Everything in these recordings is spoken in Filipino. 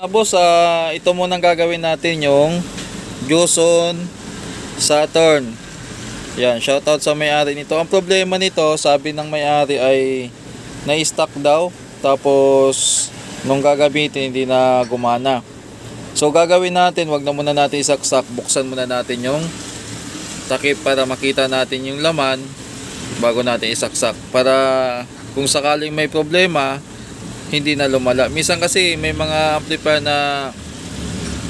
Mga boss, ah, ito muna ang gagawin natin yung Joson Saturn. Yan, shoutout sa may-ari nito. Ang problema nito, sabi ng may-ari ay na-stock daw. Tapos, nung gagamitin, hindi na gumana. So, gagawin natin, wag na muna natin isaksak. Buksan muna natin yung takip para makita natin yung laman bago natin isaksak. Para kung sakaling may problema, hindi na lumala. Minsan kasi may mga amplifier na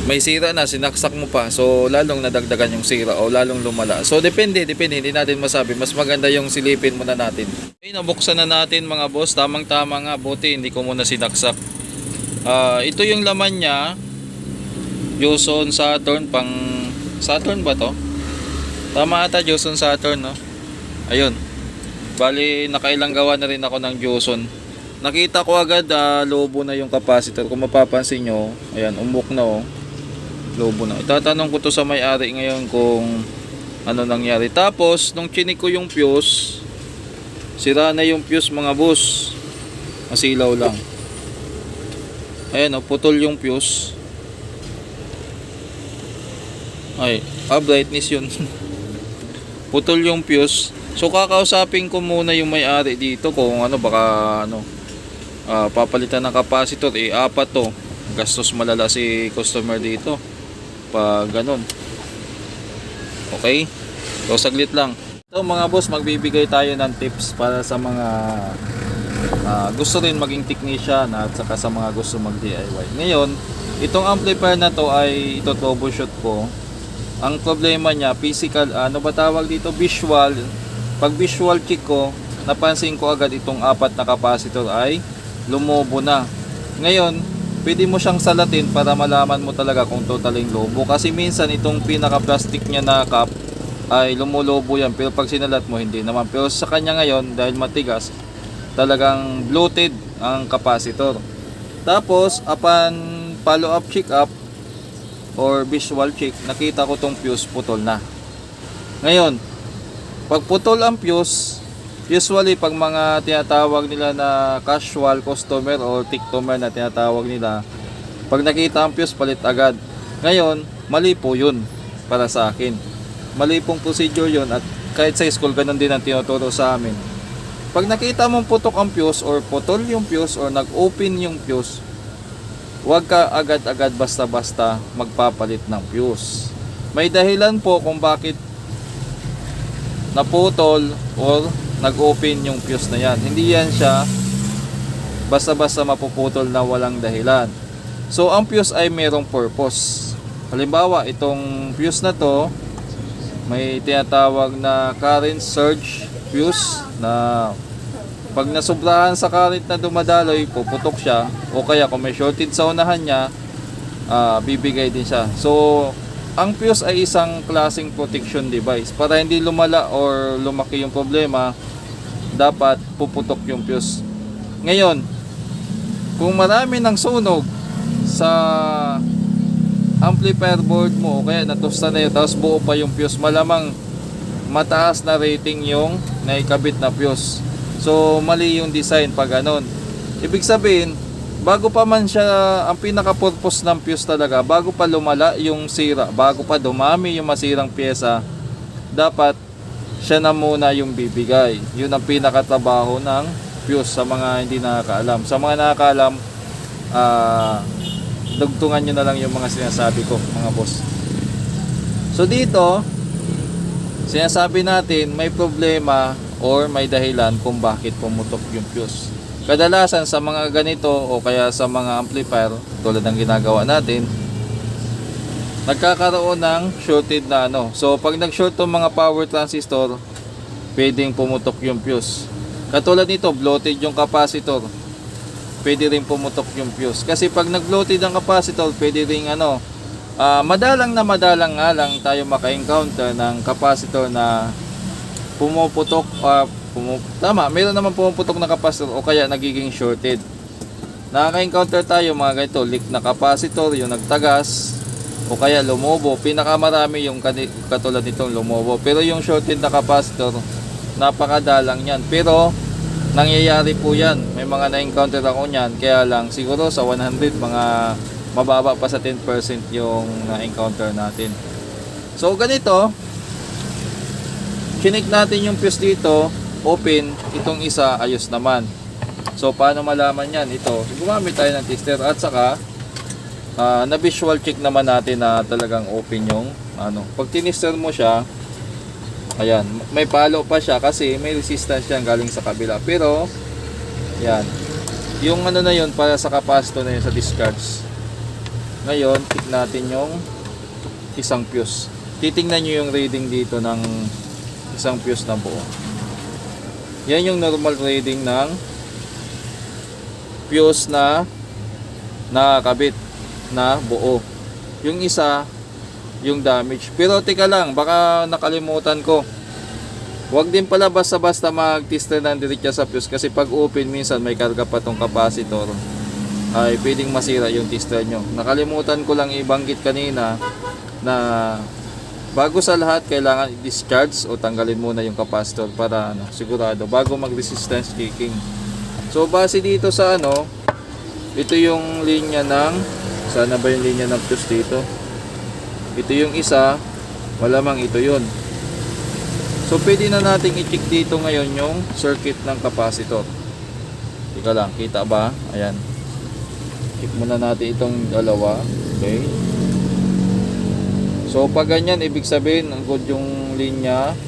may sira na, sinaksak mo pa. So, lalong nadagdagan yung sira o lalong lumala. So, depende, depende. Hindi natin masabi. Mas maganda yung silipin muna natin. Okay, nabuksan na natin mga boss. Tamang-tama nga. Buti, hindi ko muna sinaksak. Ah, ito yung laman niya. Joson Saturn pang... Saturn ba to? Tama ata Joson Saturn, no? Ayun. Bali, nakailang gawa na rin ako ng Joson. Nakita ko agad ah, lobo na yung capacitor. Kung mapapansin nyo, ayan, umuk na oh. Lobo na. Itatanong ko to sa may-ari ngayon kung ano nangyari. Tapos, nung chinik ko yung fuse, sira na yung fuse mga boss. Masilaw lang. Ayan oh, putol yung fuse. Ay, ah, brightness yun. putol yung fuse. So kakausapin ko muna yung may-ari dito kung ano baka ano ah, papalitan ng capacitor eh apat to. Gastos malala si customer dito. Pag ganun. Okay? So saglit lang. So mga boss, magbibigay tayo ng tips para sa mga ah, gusto rin maging technician at saka sa mga gusto mag DIY. Ngayon, itong amplifier na to ay ito troubleshoot ko. Ang problema niya, physical, ano ba tawag dito? Visual. Pag visual check ko, napansin ko agad itong apat na capacitor ay lumobo na. Ngayon, pwede mo siyang salatin para malaman mo talaga kung totaling lobo. Kasi minsan itong pinaka-plastic niya na cap ay lumulobo yan. Pero pag sinalat mo, hindi naman. Pero sa kanya ngayon, dahil matigas, talagang bloated ang capacitor. Tapos, upon follow-up check-up, or visual check, nakita ko tong fuse putol na. Ngayon, pag putol ang fuse, usually pag mga tinatawag nila na casual customer or tiktomer na tinatawag nila, pag nakita ang fuse, palit agad. Ngayon, mali po yun para sa akin. Mali pong procedure yun at kahit sa school, ganun din ang tinuturo sa amin. Pag nakita mong putok ang fuse or putol yung fuse or nag-open yung fuse, huwag ka agad-agad basta-basta magpapalit ng fuse. May dahilan po kung bakit naputol or nag-open yung fuse na yan. Hindi yan siya basta-basta mapuputol na walang dahilan. So, ang fuse ay merong purpose. Halimbawa, itong fuse na to, may tinatawag na current surge fuse na pag nasubrahan sa current na dumadaloy, puputok siya. O kaya kung may shorted sa unahan niya, ah, bibigay din siya. So, ang fuse ay isang klaseng protection device. Para hindi lumala or lumaki yung problema, dapat puputok yung fuse. Ngayon, kung marami ng sunog sa amplifier board mo kaya natusta na yun, tapos buo pa yung fuse, malamang mataas na rating yung naikabit na fuse. So, mali yung design pag ganon. Ibig sabihin, bago pa man siya, ang pinaka-purpose ng fuse talaga, bago pa lumala yung sira, bago pa dumami yung masirang pyesa, dapat siya na muna yung bibigay. Yun ang pinakatrabaho ng fuse sa mga hindi nakakaalam. Sa mga nakakaalam, ah, dugtungan nyo na lang yung mga sinasabi ko, mga boss. So dito, sinasabi natin may problema or may dahilan kung bakit pumutok yung fuse. Kadalasan sa mga ganito o kaya sa mga amplifier tulad ng ginagawa natin, nagkakaroon ng shorted na ano. So pag nag-short tong mga power transistor, pwedeng pumutok yung fuse. Katulad nito, bloated yung capacitor. Pwede rin pumutok yung fuse. Kasi pag nag-bloated ang capacitor, pwede rin ano, ah, madalang na madalang nga lang tayo maka-encounter ng capacitor na pumuputok uh, pumu tama, meron naman pumuputok na capacitor o kaya nagiging shorted. Nakaka-encounter tayo mga ganito, leak na capacitor, yung nagtagas o kaya lumobo. Pinakamarami yung katulad nitong lumobo. Pero yung shorted na capacitor, napakadalang yan. Pero nangyayari po yan. May mga na-encounter ako niyan. Kaya lang siguro sa 100 mga mababa pa sa 10% yung na-encounter natin. So ganito, chinik natin yung fuse dito, open, itong isa ayos naman. So paano malaman yan? Ito, gumamit tayo ng tester at saka ah, na visual check naman natin na talagang open yung ano. Pag tinister mo siya, ayan, may palo pa siya kasi may resistance yan galing sa kabila. Pero, yan, yung ano na yun para sa capacitor na yun sa discharge. Ngayon, check natin yung isang fuse. Titingnan nyo yung reading dito ng isang fuse na buo. Yan yung normal reading ng fuse na nakakabit na buo. Yung isa, yung damage. Pero tika lang, baka nakalimutan ko. Huwag din pala basta-basta mag-tester ng diretso sa fuse kasi pag open minsan may karga pa tong capacitor ay pwedeng masira yung tester nyo. Nakalimutan ko lang ibanggit kanina na bago sa lahat kailangan i-discharge o tanggalin muna yung capacitor para ano, sigurado bago mag-resistance kicking. So base dito sa ano, ito yung linya ng sana ba yung linya ng fuse dito? Ito yung isa, malamang ito yun. So pwede na nating i-check dito ngayon yung circuit ng capacitor. Tika lang, kita ba? Ayan. Check muna natin itong dalawa. Okay. So pag ganyan, ibig sabihin, ang good yung linya.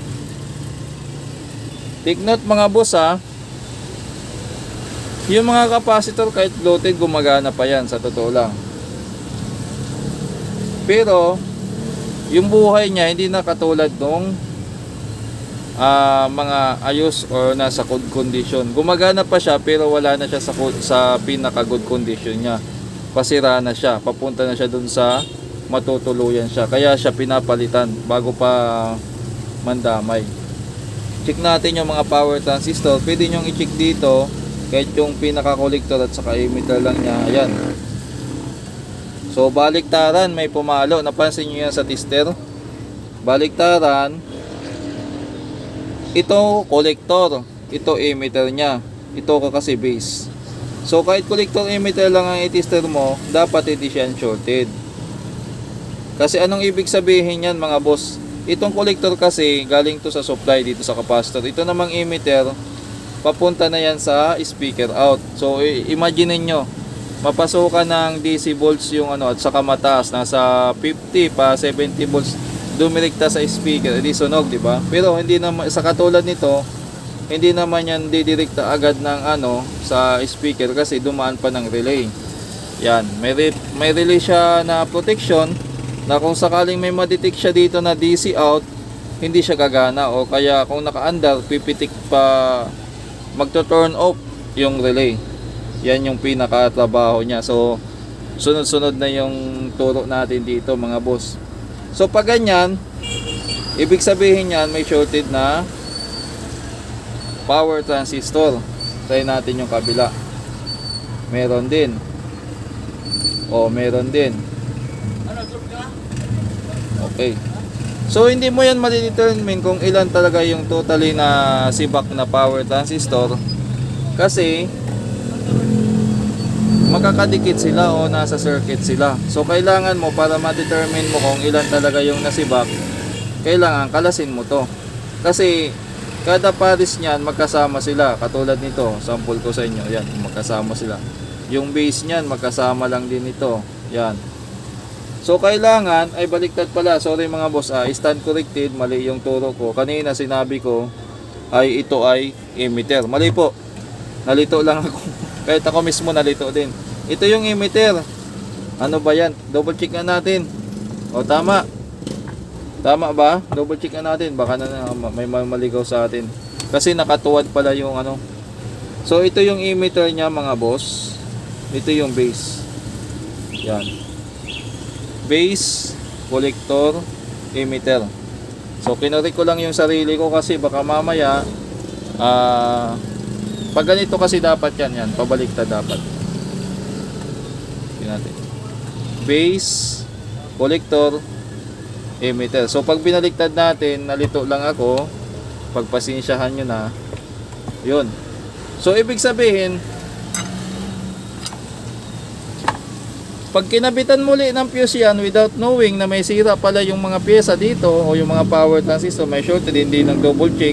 Take note mga boss ha. Yung mga capacitor kahit loaded gumagana pa yan sa totoo lang. Pero yung buhay niya hindi na katulad nung ah, mga ayos or nasa good condition. Gumagana pa siya pero wala na siya sa sa pinaka good condition niya. Pasira na siya, papunta na siya dun sa matutuluyan siya. Kaya siya pinapalitan bago pa mandamay. Check natin yung mga power transistor. Pwede nyo i-check dito kahit yung pinaka collector at saka emitter lang niya. Ayan. So baliktaran, may pumalo. Napansin nyo yan sa tester. Baliktaran. Ito collector. Ito emitter niya. Ito ko kasi base. So kahit collector emitter lang ang i-tester mo, dapat hindi siya shorted. Kasi anong ibig sabihin yan mga boss? Itong collector kasi galing to sa supply dito sa capacitor. Ito namang emitter, papunta na yan sa speaker out. So imagine nyo, mapasukan ng DC volts yung ano at saka mataas nasa 50 pa 70 volts dumirekta sa speaker edi sunog di ba pero hindi naman sa katulad nito hindi naman yan didirekta agad ng ano sa speaker kasi dumaan pa ng relay yan may re- may relay siya na protection na kung sakaling may madetect siya dito na DC out hindi siya gagana o kaya kung naka-under pipitik pa magto-turn off yung relay yan yung pinakatrabaho niya. So, sunod-sunod na yung turo natin dito mga boss. So, pag ganyan, ibig sabihin yan may shorted na power transistor. Try natin yung kabila. Meron din. O, meron din. Okay. So, hindi mo yan madidetermine kung ilan talaga yung totally na sibak na power transistor. Kasi, magkakadikit sila o nasa circuit sila. So kailangan mo para ma-determine mo kung ilan talaga yung nasibak, kailangan kalasin mo to. Kasi kada pares niyan magkasama sila. Katulad nito, sample ko sa inyo. Yan, magkasama sila. Yung base niyan magkasama lang din ito. Yan. So kailangan ay baliktad pala. Sorry mga boss, ah, stand corrected, mali yung turo ko. Kanina sinabi ko ay ito ay emitter. Mali po. Nalito lang ako. Kahit ako mismo nalito din. Ito yung emitter. Ano ba yan? Double check nga natin. O tama. Tama ba? Double check nga natin. Baka na na may maligaw sa atin. Kasi nakatuwad pala yung ano. So ito yung emitter niya mga boss. Ito yung base. Yan. Base, collector, emitter. So kinorek ko lang yung sarili ko kasi baka mamaya ah pag ganito kasi dapat yan, yan, pabaliktad dapat. Tingnan natin. Base, collector, emitter. So pag binaliktad natin, nalito lang ako, pagpasensyahan nyo na, yun. So ibig sabihin, Pag kinabitan muli ng fuse yan without knowing na may sira pala yung mga pyesa dito o yung mga power transistor, may shorted, hindi nang double check.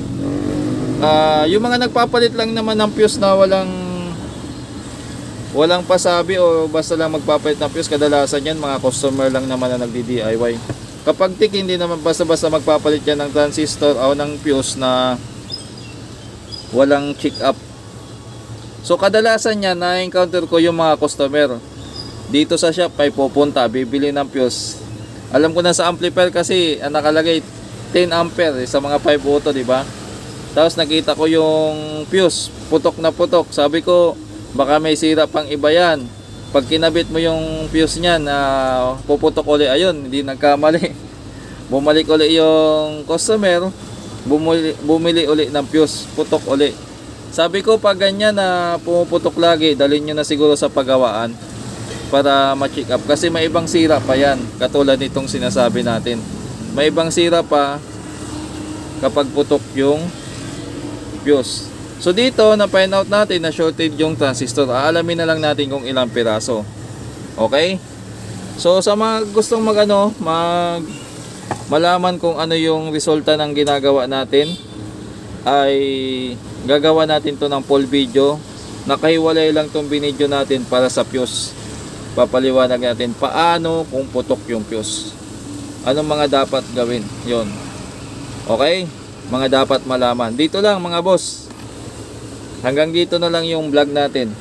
Ah, yung mga nagpapalit lang naman ng fuse na walang walang pasabi o basta lang magpapalit ng fuse, kadalasan yan mga customer lang naman na nagdi-DIY. Kapag tik, hindi naman basta-basta magpapalit yan ng transistor o ng fuse na walang check up. So kadalasan yan na-encounter ko yung mga customer dito sa shop ay pupunta, bibili ng fuse. Alam ko na sa amplifier kasi ang nakalagay 10 ampere eh, sa mga 5 auto, di ba? Tapos nakita ko yung fuse, putok na putok. Sabi ko, baka may sira pang iba yan. Pag kinabit mo yung fuse niyan, na puputok uli, ayun, hindi nagkamali. Bumalik uli yung customer, bumili, bumili uli ng fuse, putok uli. Sabi ko, pag ganyan na pumuputok lagi, dalhin nyo na siguro sa pagawaan para ma-check up. Kasi may ibang sira pa yan katulad nitong sinasabi natin. May ibang sira pa kapag putok yung fuse. So dito na find out natin na shorted yung transistor. Aalamin na lang natin kung ilang piraso. Okay? So sa mga gustong magano mag malaman kung ano yung resulta ng ginagawa natin ay gagawa natin to ng full video. Nakahiwalay lang tong binidyo natin para sa fuse papaliwanag natin paano kung putok yung fuse. Anong mga dapat gawin? Yon. Okay? Mga dapat malaman. Dito lang mga boss. Hanggang dito na lang yung vlog natin.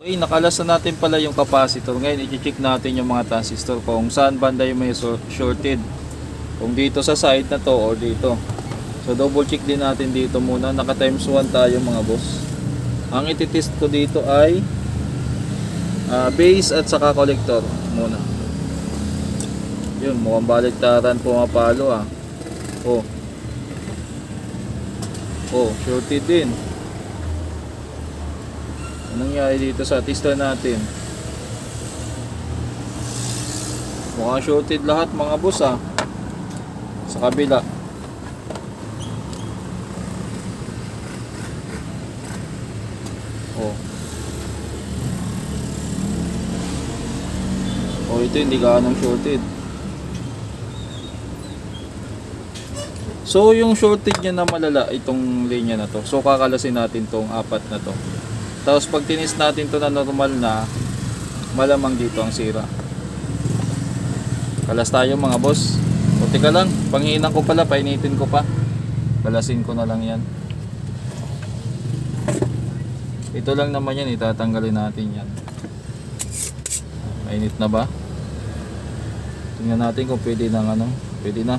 Okay, nakalas na natin pala yung capacitor. Ngayon, i-check natin yung mga transistor kung saan banda yung may shorted. Kung dito sa side na to or dito. So, double check din natin dito muna. Naka times 1 tayo mga boss. Ang ititest ko dito ay Ah, base at saka collector muna. Yun, mukhang baligtaran pumapalo ah. Oh. Oh, shorted din. Anong nangyari dito sa tista natin? Mukhang shorted lahat mga boss ah. Sa kabila. Oh. O ito hindi gaanong shorted. So yung shorted niya na malala itong linya na to. So kakalasin natin tong apat na to. Tapos pag tinis natin to na normal na malamang dito ang sira. Kalas tayo mga boss. O tika lang, panghinan ko pala, painitin ko pa. Kalasin ko na lang yan. Ito lang naman yan, itatanggalin natin yan. Mainit na ba? Tingnan natin kung pwede nang ano. Pwede na.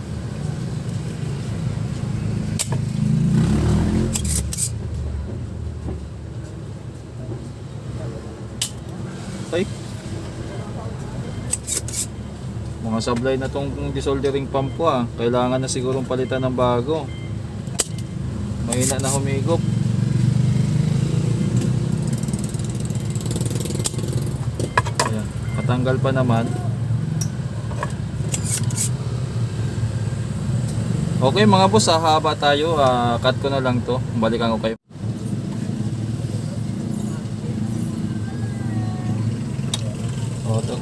Ay. Mga sablay na tong desoldering pump ko ah. Kailangan na sigurong palitan ng bago. Mahina na humigop. Ayan. Katanggal pa naman. Okay mga boss, ah, haba tayo. Ah, cut ko na lang to. Balikan ko kayo.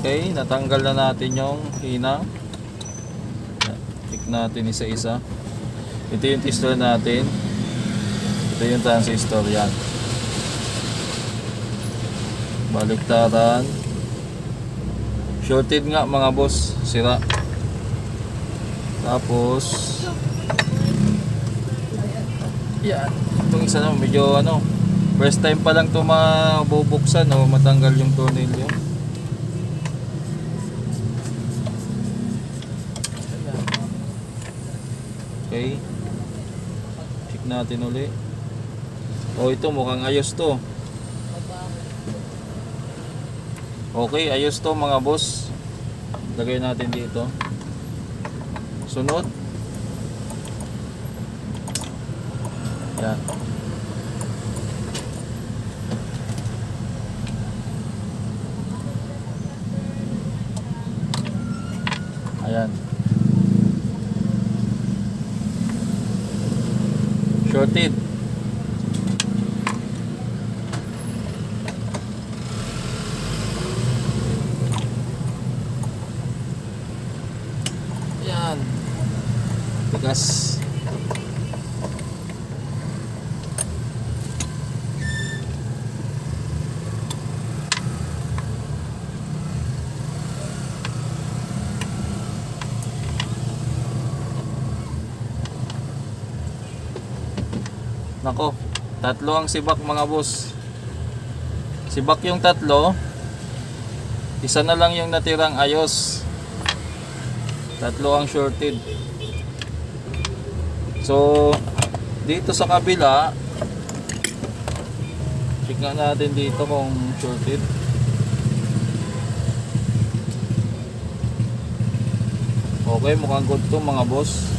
Okay, natanggal na natin yung hina. Check natin isa-isa. Ito yung tester natin. Ito yung transistor yan. Baliktaran. Shorted nga mga boss, sira. Tapos yan. Itong isa naman medyo ano, first time pa lang to mabubuksan o matanggal yung tornilyo. Okay. Check natin uli. Oh, ito mukhang ayos to. Okay, ayos to mga boss. Lagay natin dito. Sunod. Yan. Ayan. Shorted. matigas. Nako, tatlo ang sibak mga boss. Sibak yung tatlo. Isa na lang yung natirang ayos. Tatlo ang shorted. So, dito sa kabila, check nga natin dito kung shorted. Okay, mukhang good to mga boss.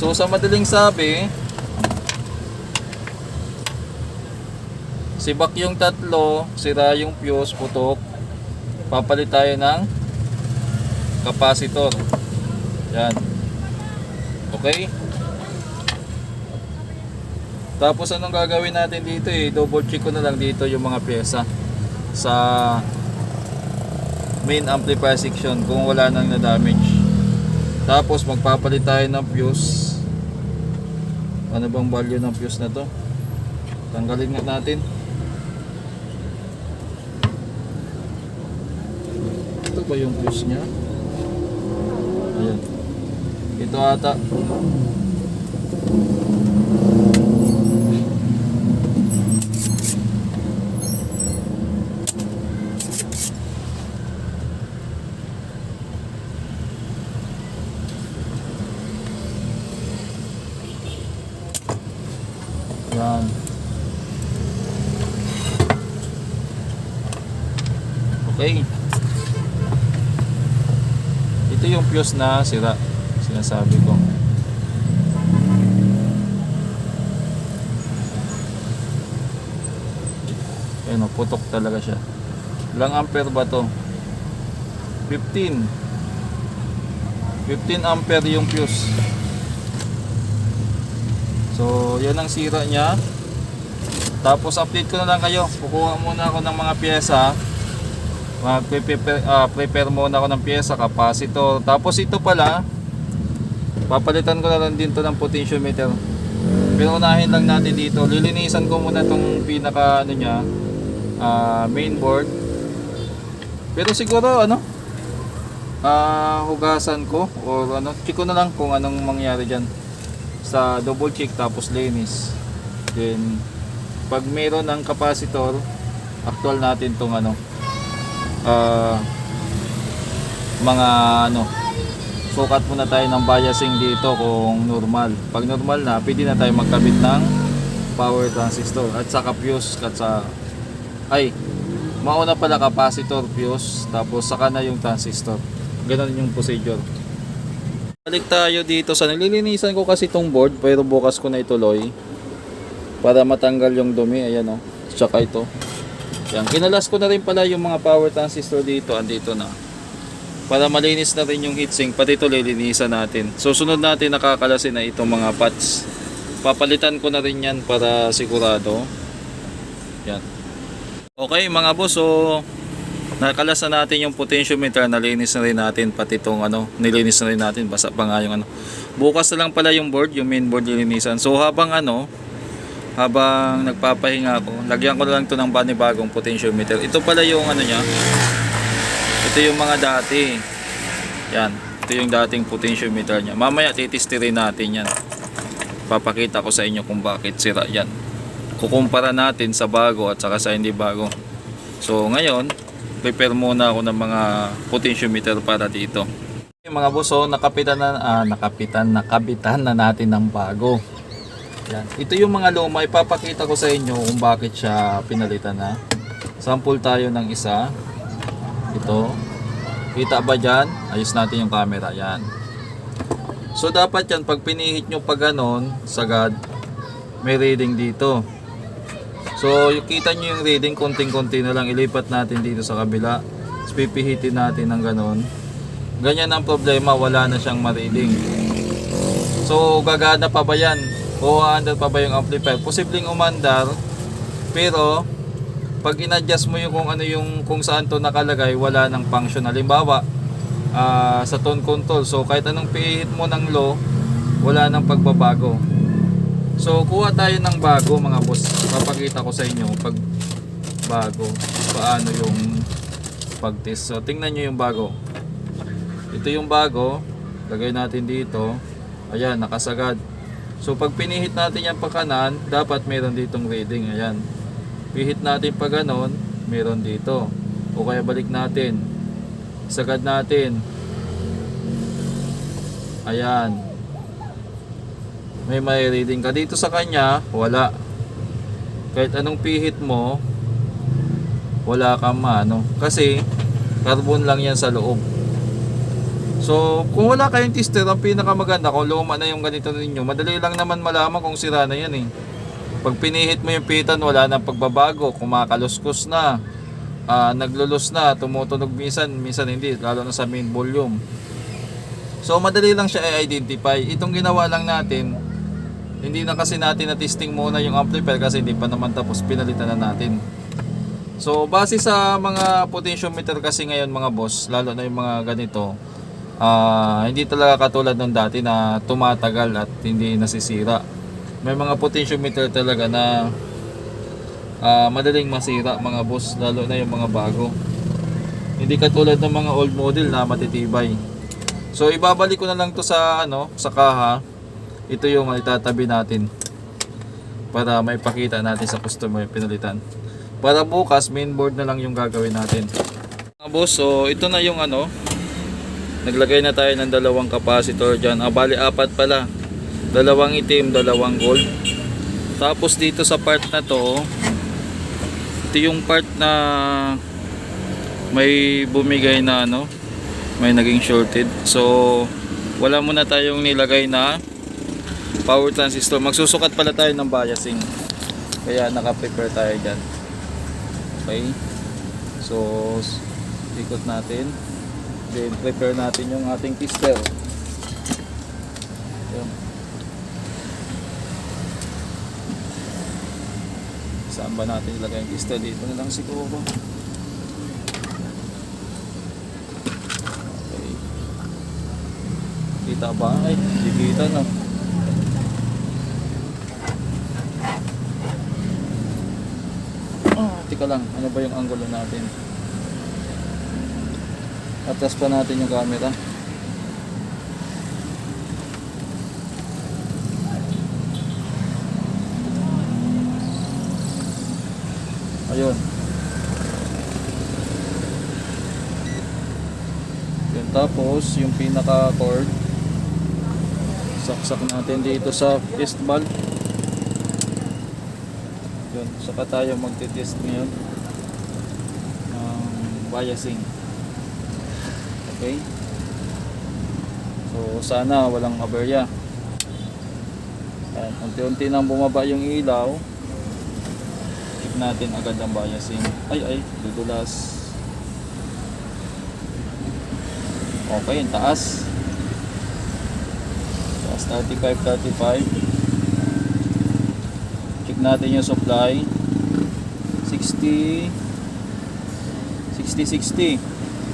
So sa madaling sabi, sibak yung tatlo, sira yung fuse, putok. Papalit tayo ng capacitor. Yan. Okay? Tapos anong gagawin natin dito eh, double check ko na lang dito yung mga pyesa sa main amplifier section kung wala nang na-damage. Tapos magpapalit tayo ng fuse. Ano bang value ng fuse na to? Tanggalin nga natin. Ito ba yung fuse niya? Ayan. Ito ata. Yan. Okay. Ito yung fuse na sira. Sinasabi ko. Ayun, oh, putok talaga siya. Ilang ampere ba to? 15. 15 ampere yung fuse. So, yan ang sira niya. Tapos update ko na lang kayo. Kukuha muna ako ng mga pyesa. Mag-prepare ah, prepare muna ako ng pyesa, capacitor. Tapos ito pala, papalitan ko na lang din to ng potentiometer. Pero unahin lang natin dito. Lilinisan ko muna tong pinaka ano niya, ah, main board. Pero siguro ano, ah, hugasan ko or ano, check ko na lang kung anong mangyari diyan sa double check tapos linis. Then pag meron ng capacitor actual natin tong ano ah, mga ano sukat muna tayo ng biasing dito kung normal. Pag normal na pwede na tayo magkabit ng power transistor at saka fuse at sa ay mauna pala capacitor fuse tapos saka na yung transistor. Ganun yung procedure Balik tayo dito sa nililinisan ko kasi itong board pero bukas ko na ituloy para matanggal yung dumi. Ayan o tsaka ito. Yan kinalas ko na rin pala yung mga power transistor dito. Andito na. Para malinis na rin yung heatsink pati ito lilinisan natin. So sunod natin nakakalasin na itong mga pads papalitan ko na rin yan para sigurado. Yan okay mga boss so Nakalas na natin yung potentiometer, nalinis na rin natin pati itong ano, nilinis na rin natin, basa pa nga yung ano. Bukas na lang pala yung board, yung main board lilinisan. So habang ano, habang nagpapahinga ako, lagyan ko na lang to ng panibagong potentiometer. Ito pala yung ano niya, ito yung mga dati. Yan, ito yung dating potentiometer niya. Mamaya titistirin natin yan. Papakita ko sa inyo kung bakit sira yan. Kukumpara natin sa bago at saka sa hindi bago. So ngayon, prepare muna ako ng mga potentiometer para dito. Yung mga buso, nakapitan na, ah, nakapitan, nakabitan na natin ng bago. Yan. Ito yung mga luma, ipapakita ko sa inyo kung bakit siya pinalitan na. Sample tayo ng isa. Ito. Kita ba dyan? Ayos natin yung camera. Yan. So dapat yan, pag pinihit nyo pa ganon, sagad, may reading dito. So, yung kita nyo yung reading, konting-konti na lang. Ilipat natin dito sa kabila. Tapos pipihitin natin ng ganon. Ganyan ang problema, wala na siyang ma-reading. So gagana pa ba yan? O aandar pa ba yung amplifier? Posibleng umandar pero pag in-adjust mo yung kung ano yung kung saan to nakalagay, wala nang function. Halimbawa, ah, sa tone control. So kahit anong pihit mo ng low, wala nang pagbabago. So kuha tayo ng bago mga boss. Papakita ko sa inyo pag bago paano yung pag-test. So tingnan nyo yung bago. Ito yung bago. Lagay natin dito. Ayan, nakasagad. So pag pinihit natin yan pa kanan, dapat meron ditong reading. Ayan. Pihit natin pa ganon, meron dito. O kaya balik natin. Sagad natin. Ayan. May may reading ka dito sa kanya, wala. Kahit anong pihit mo, wala kang maano. Kasi, carbon lang yan sa loob. So, kung wala kayong tester, ang pinakamaganda, kung luma na yung ganito ninyo, madali lang naman malaman kung sira na yan eh. Pag pinihit mo yung pitan, wala nang pagbabago, kumakaluskos na, ah, naglulus na, tumutunog minsan, minsan hindi, lalo na sa main volume. So, madali lang siya i-identify. Itong ginawa lang natin, hindi na kasi natin na-testing muna yung amplifier kasi hindi pa naman tapos pinalitan na natin. So, base sa mga potentiometer kasi ngayon mga boss, lalo na yung mga ganito, ah hindi talaga katulad ng dati na tumatagal at hindi nasisira. May mga potentiometer talaga na ah, madaling masira mga boss, lalo na yung mga bago. Hindi katulad ng mga old model na matitibay. So ibabalik ko na lang to sa ano, sa kaha. Ito yung itatabi natin para maipakita natin sa customer yung pinalitan. Para bukas mainboard na lang yung gagawin natin. Mga boss, so ito na yung ano, Naglagay na tayo ng dalawang capacitor dyan. Ah, bali apat pala. Dalawang itim, dalawang gold. Tapos dito sa part na to, ito yung part na may bumigay na ano, may naging shorted. So, wala muna tayong nilagay na power transistor. Magsusukat pala tayo ng biasing. Kaya naka-prepare tayo dyan. Okay. So, ikot natin. Then prepare natin yung ating tester. Yun. Saan ba natin ilagay yung tester? Dito na lang siguro. Okay. Kita ba? Ay, hindi kita no. Tika lang. Ano ba yung angulo natin? Atas pa natin yung camera. Ayun. Yun tapos yung pinaka cord saksak natin dito sa test valve. Yun, saka tayo magte-test ngayon ng biasing. Okay? So, sana walang aberya. Yan, unti-unti nang bumaba yung ilaw. Check natin agad ang biasing. Ay, ay, dudulas. Okay, yung taas. Taas 35, 35. Natin yung supply. 60, 60, 60.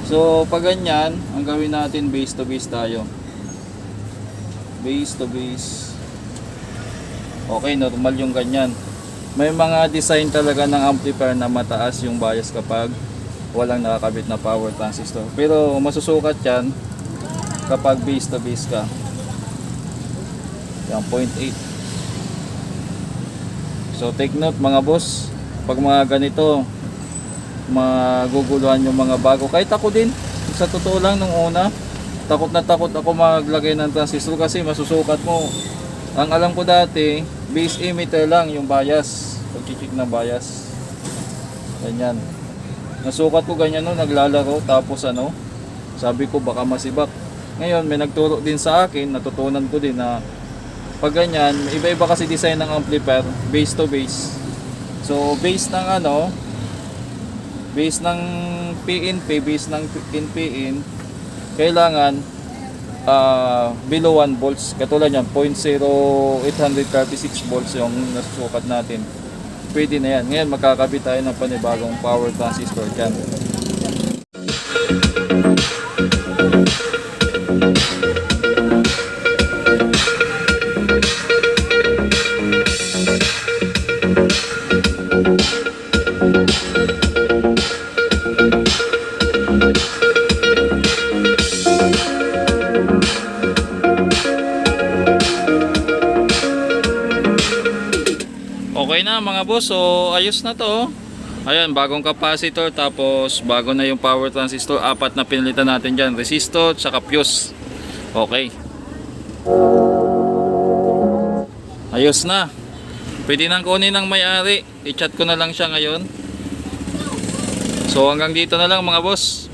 So, pag ganyan, ang gawin natin base to base tayo. Base to base. Okay, normal yung ganyan. May mga design talaga ng amplifier na mataas yung bias kapag walang nakakabit na power transistor. Pero masusukat yan kapag base to base ka. Yan, 0.8. So, take note mga boss. Pag mga ganito, maguguluhan yung mga bago. Kahit ako din, sa totoo lang nung una, takot na takot ako maglagay ng transistor kasi masusukat mo. Ang alam ko dati, base emitter lang yung bias. Pag-check ng bias. Ganyan. Nasukat ko ganyan no, naglalaro tapos ano, sabi ko baka masibak. Ngayon may nagturo din sa akin, natutunan ko din na pag ganyan, iba-iba kasi design ng amplifier, base to base. So base ng ano, base ng PNP, base ng PNPN, kailangan ah, below 1 volts. Katulad yan, 0.0836 volts yung nasusukat natin. Pwede na yan. Ngayon magkakabit tayo ng panibagong power transistor dyan. So ayos na to. Ayan, bagong capacitor tapos bago na yung power transistor. Apat na pinalitan natin dyan. Resistor, tsaka fuse. Okay. Ayos na. Pwede nang kunin ng may-ari. I-chat ko na lang siya ngayon. So hanggang dito na lang mga boss.